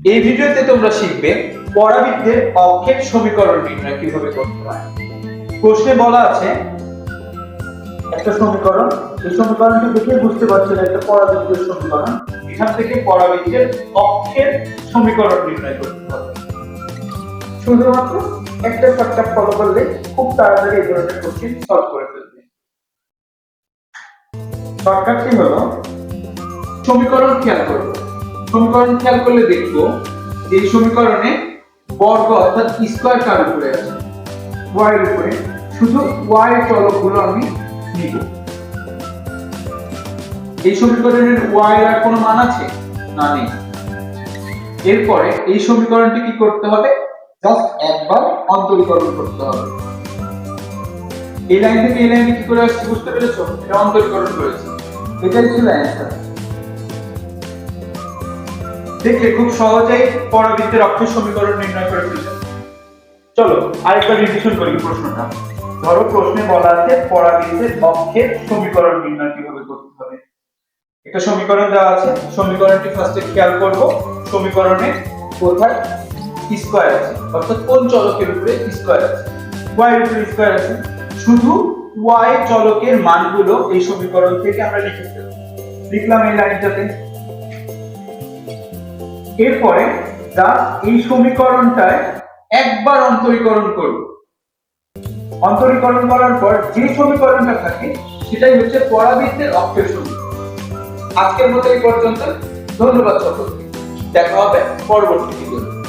এই ভিডিওতে তোমরা শিখবে পরাবৃত্তের অক্ষের সমীকরণ নির্ণয় কীভাবে করতে হয়। প্রশ্নে বলা আছে, একটা সমীকরণ এই সমীকরণটি দেখে বুঝতে পারছেন একটা পরাবৃত্তের সমীকরণ, এখান থেকে পরাবৃত্তের অক্ষের সমীকরণ নির্ণয় করতে হবে। শুধুমাত্র একটা শর্টকাট ফলো করলে খুব তাড়াতাড়ি এই ধরনের কোশ্চেন সলভ করে ফেলবে। শর্টকাটটি হলো, সমীকরণ খেয়াল করব সমীকরণ খেয়াল করলে দেখব এই সমীকরণে বর্গ অর্থাৎ স্কোয়ার কার উপরে আছে। y এর উপরে। শুধু y চলকগুলো আমি নিব। এই সমীকরণের এর আর কোনো মান আছে? না নেই। এরপরে এই সমীকরণটি কি করতে হবে? জাস্ট একবার অন্তরীকরণ করতে হবে। এই লাইন থেকে এই লাইনে কি করে আসছে বুঝতে পেরেছ? এটা অন্তরীকরণ করেছে। এটাই ছিল অ্যান্সার দেখলে খুব সহজেই পরাবৃত্তের অক্ষের সমীকরণ নির্ণয় করে ফেলছে চলো, আরেকবার রিভিশন করি প্রশ্নটা। ধরো প্রশ্নে বলা আছে পরাবৃত্তের অক্ষের সমীকরণ নির্ণয় কীভাবে করতে হবে। একটা সমীকরণ দেওয়া আছে, সমীকরণটি ফার্স্টে খেয়াল করব। সমীকরণে কোথায়? স্কোয়ার আছে, অর্থাৎ কোন চলকের উপরে স্কোয়ার আছে। Y এর উপরে স্কোয়ার আছে। শুধু ওয়াই চলকের মানগুলো এই সমীকরণ থেকে আমরা লিখে ফেলব। লিখলাম এই লাইনটাতে। এরপরে এই সমীকরণটায় একবার অন্তরীকরণ করব। অন্তরীকরণ করার পর যে সমীকরণটা থাকে, সেটাই হচ্ছে পরাবৃত্তের অক্ষের সমীকরণ। আজকের মতো এই পর্যন্ত। ধন্যবাদ সকলকে। দেখা হবে পরবর্তী ভিডিওতে